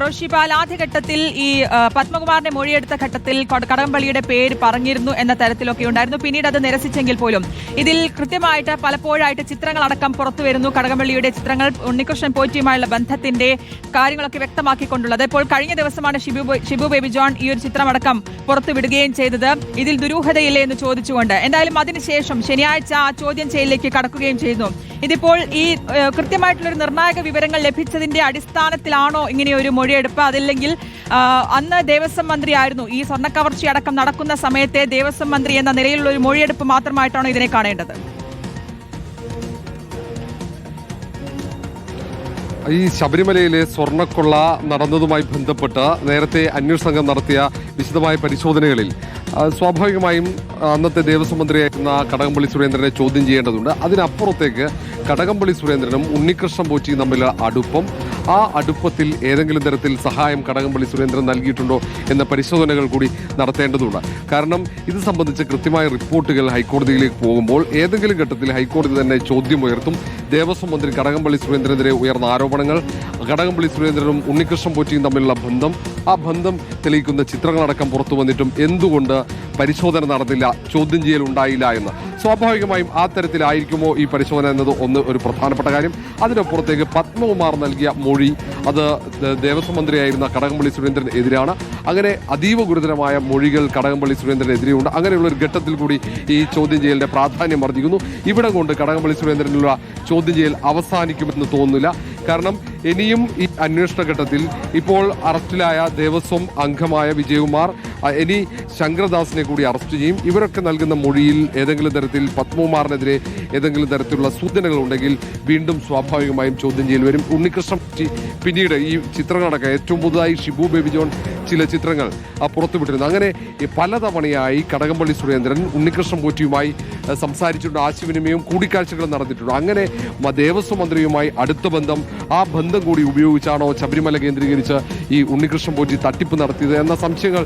റോഷിപാൽ ആദ്യഘട്ടത്തിൽ ഈ പത്മകുമാറിന്റെ മൊഴിയെടുത്ത ഘട്ടത്തിൽ കൊട- കടകംപള്ളിയുടെ പേര് പറഞ്ഞിരുന്നു എന്ന തരത്തിലൊക്കെ ഉണ്ടായിരുന്നു. പിന്നീട് അത് നിരസിച്ചെങ്കിൽ പോലും ഇതിൽ കൃത്യമായിട്ട് പലപ്പോഴായിട്ട് ചിത്രങ്ങളടക്കം പുറത്തു വരുന്നു. കടകംപള്ളിയുടെ ചിത്രങ്ങൾ ഉണ്ണികൃഷ്ണൻ പോറ്റിയുമായുള്ള ബന്ധത്തിന്റെ കാര്യങ്ങളൊക്കെ വ്യക്തമാക്കിക്കൊണ്ടുള്ളത്. ഇപ്പോൾ കഴിഞ്ഞ ദിവസമാണ് ഷിബു ഷിബു ബേബി ജോൺ ഈ ഒരു ചിത്രമടക്കം പുറത്തുവിടുകയും ചെയ്തത്. ഇതിൽ ദുരൂഹതയില്ലേ എന്ന് ചോദിച്ചുകൊണ്ട്. എന്തായാലും അതിനുശേഷം ശനിയാഴ്ച ആ ചോദ്യം ചെയ്യലിലേക്ക് കടക്കുകയും ചെയ്യുന്നു ഇതിപ്പോൾ ഈ കൃത്യമായിട്ടുള്ള ഒരു നിർണായക വിവരങ്ങൾ ലഭിച്ചതിന്റെ അടിസ്ഥാനത്തിലാണോ ഇങ്ങനെയൊരു ഒരു മൊഴിയെടുപ്പ് അതില്ലെങ്കിൽ അന്ന് ദേവസ്വം മന്ത്രിയായിരുന്നു ഈ സ്വർണക്കവർച്ച അടക്കം നടക്കുന്ന സമയത്തെ ദേവസ്വം മന്ത്രി എന്ന നിലയിലുള്ള ഒരു മൊഴിയെടുപ്പ് മാത്രമായിട്ടാണ് ഇതിനെ കാണേണ്ടത്. ഈ ശബരിമലയിലെ സ്വർണക്കൊള്ള നടന്നതുമായി ബന്ധപ്പെട്ട് നേരത്തെ അന്വേഷണ സംഘം നടത്തിയ വിശദമായ പരിശോധനകളിൽ സ്വാഭാവികമായും അന്നത്തെ ദേവസ്വം മന്ത്രിയായിരുന്ന കടകംപള്ളി സുരേന്ദ്രനെ ചോദ്യം ചെയ്യേണ്ടതുണ്ട്. അതിനപ്പുറത്തേക്ക് കടകംപള്ളി സുരേന്ദ്രനും ഉണ്ണികൃഷ്ണൻ പോറ്റിയും തമ്മിലുള്ള അടുപ്പം ആ അടുപ്പത്തിൽ ഏതെങ്കിലും തരത്തിൽ സഹായം കടകംപള്ളി സുരേന്ദ്രൻ നൽകിയിട്ടുണ്ടോ എന്ന പരിശോധനകൾ കൂടി നടത്തേണ്ടതുണ്ട്. കാരണം ഇത് സംബന്ധിച്ച് കൃത്യമായ റിപ്പോർട്ടുകൾ ഹൈക്കോടതിയിലേക്ക് പോകുമ്പോൾ ഏതെങ്കിലും ഘട്ടത്തിൽ ഹൈക്കോടതി തന്നെ ചോദ്യം ഉയർത്തും. ദേവസ്വം മന്ത്രി കടകംപള്ളി സുരേന്ദ്രനെതിരെ ഉയർന്ന ആരോപണങ്ങൾ കടകംപള്ളി സുരേന്ദ്രനും ഉണ്ണികൃഷ്ണൻ പോറ്റിയും തമ്മിലുള്ള ബന്ധം. ആ ബന്ധം തെളിയിക്കുന്ന ചിത്രങ്ങളടക്കം പുറത്തു വന്നിട്ടും എന്തുകൊണ്ട് പരിശോധന നടന്നില്ല ചോദ്യം ചെയ്യൽ ഉണ്ടായില്ല എന്ന്. സ്വാഭാവികമായും ആ തരത്തിലായിരിക്കുമോ ഈ പരിശോധന എന്നത് ഒന്ന് ഒരു പ്രധാനപ്പെട്ട കാര്യം. അതിനപ്പുറത്തേക്ക് പത്മകുമാർ നൽകിയ മൊഴി അത് ദേവസ്വം മന്ത്രിയായിരുന്ന കടകംപള്ളി സുരേന്ദ്രൻ എതിരാണ്. അങ്ങനെ അതീവ ഗുരുതരമായ മൊഴികൾ കടകംപള്ളി സുരേന്ദ്രനെതിരെയുണ്ട് അങ്ങനെയുള്ള ഒരു ഘട്ടത്തിൽ കൂടി ഈ ചോദ്യം ചെയ്യലിന്റെ പ്രാധാന്യം വർദ്ധിക്കുന്നു. ഇവിടെ കൊണ്ട് കടകംപള്ളി സുരേന്ദ്രനുള്ള ചോദ്യം ചെയ്യൽ അവസാനിക്കുമെന്ന് തോന്നുന്നില്ല. കാരണം ഇനിയും ഈ അന്വേഷണ ഘട്ടത്തിൽ ഇപ്പോൾ അറസ്റ്റിലായ ദേവസ്വം അംഗമായ വിജയകുമാർ ഇനി ശങ്കരദാസിനെ കൂടി അറസ്റ്റ് ചെയ്യും. ഇവരൊക്കെ നൽകുന്ന മൊഴിയിൽ ഏതെങ്കിലും തരത്തിൽ പത്മകുമാറിനെതിരെ ഏതെങ്കിലും തരത്തിലുള്ള സൂചനകൾ ഉണ്ടെങ്കിൽ വീണ്ടും സ്വാഭാവികമായും ചോദ്യം ചെയ്യൽ വരും. ഉണ്ണികൃഷ്ണൻ പിന്നീട് ഈ ചിത്രങ്ങളടക്കം ഏറ്റവും പുതുതായി ഷിബു ബേബി ജോൺ ചില ചിത്രങ്ങൾ പുറത്തുവിട്ടിരുന്നു. അങ്ങനെ പലതവണയായി കടകംപള്ളി സുരേന്ദ്രൻ ഉണ്ണികൃഷ്ണൻ പോറ്റിയുമായി സംസാരിച്ചിട്ടുണ്ട്. ആശയവിനിമയവും കൂടിക്കാഴ്ചകളും നടന്നിട്ടുണ്ട്. അങ്ങനെ ദേവസ്വം മന്ത്രിയുമായി അടുത്ത ബന്ധം ആ ബന്ധം കൂടി ഉപയോഗിച്ചാണോ ശബരിമല കേന്ദ്രീകരിച്ച് ഈ ഉണ്ണികൃഷ്ണൻ പോറ്റി തട്ടിപ്പ് നടത്തിയത് എന്ന സംശയങ്ങൾ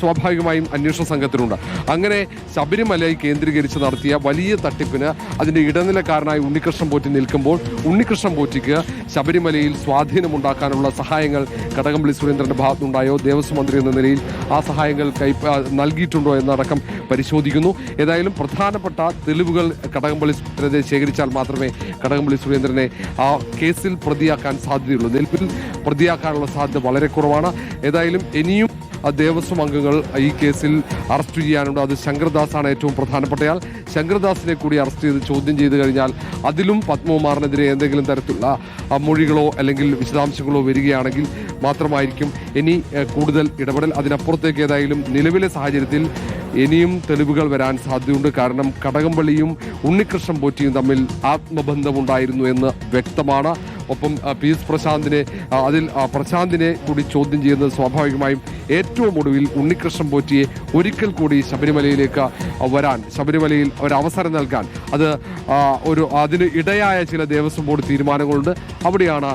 സ്വാഭാവികമായും അന്വേഷണ സംഘത്തിനുണ്ട് അങ്ങനെ ശബരിമലയെ കേന്ദ്രീകരിച്ച് നടത്തിയ വലിയ തട്ടിപ്പിന് അതിന്റെ ഇടനിലക്കാരനായി ഉണ്ണികൃഷ്ണൻ പോറ്റി നിൽക്കുമ്പോൾ ഉണ്ണികൃഷ്ണൻ പോറ്റിക്ക് ശബരിമലയിൽ സ്വാധീനമുണ്ടാക്കാനുള്ള സഹായങ്ങൾ കടകംപള്ളി സുരേന്ദ്രന്റെ ഭാഗത്തുണ്ടായോ? ദേവസ്വം മന്ത്രി എന്ന നിലയിൽ ആ സഹായങ്ങൾ കൈ നൽകിയിട്ടുണ്ടോ എന്നടക്കം പരിശോധിക്കുന്നു. ഏതായാലും പ്രധാനപ്പെട്ട തെളിവുകൾ കടകംപള്ളി സുരേന്ദ്രനെ ശേഖരിച്ചാൽ മാത്രമേ കടകംപള്ളി സുരേന്ദ്രനെ ആ കേസിൽ പ്രതിയാക്കാൻ സാധ്യതയുള്ളൂ. നിലവിൽ പ്രതിയാക്കാനുള്ള സാധ്യത വളരെ കുറവാണ്. ഏതായാലും ഇനിയും ദേവസ്വം അംഗങ്ങൾ ഈ കേസിൽ അറസ്റ്റ് ചെയ്യാനുണ്ട്. അത് ശങ്കർദാസാണ് ഏറ്റവും പ്രധാനപ്പെട്ടയാൾ. ശങ്കർദാസിനെ കൂടി അറസ്റ്റ് ചെയ്ത് ചോദ്യം ചെയ്തു കഴിഞ്ഞാൽ അതിലും പത്മകുമാറിനെതിരെ എന്തെങ്കിലും തരത്തിലുള്ള മൊഴികളോ അല്ലെങ്കിൽ വിശദാംശങ്ങളോ വരികയാണെങ്കിൽ മാത്രമായിരിക്കും ഇനി കൂടുതൽ ഇടപെടൽ. അതിനപ്പുറത്തേക്ക് ഏതായാലും നിലവിലെ സാഹചര്യത്തിൽ ഇനിയും തെളിവുകൾ വരാൻ സാധ്യതയുണ്ട്. കാരണം കടകംപള്ളിയും ഉണ്ണികൃഷ്ണൻ പോറ്റിയും തമ്മിൽ ആത്മബന്ധമുണ്ടായിരുന്നു എന്ന് വ്യക്തമാണ്. ഒപ്പം ആ, പി എസ് പ്രശാന്തിനെ അതിൽ പ്രശാന്തിനെ കൂടി ചോദ്യം ചെയ്യുന്നത് സ്വാഭാവികമായും ഏറ്റവും ഒടുവിൽ ഉണ്ണികൃഷ്ണൻ പോറ്റിയെ ഒരിക്കൽ കൂടി ശബരിമലയിലേക്ക് വരാൻ ശബരിമലയിൽ ഒരു അവസരം നൽകാൻ. അത് ഒരു അതിന് ഇടയായ ചില ദേവസ്വം ബോർഡ് തീരുമാനങ്ങളുണ്ട്. അവിടെയാണ്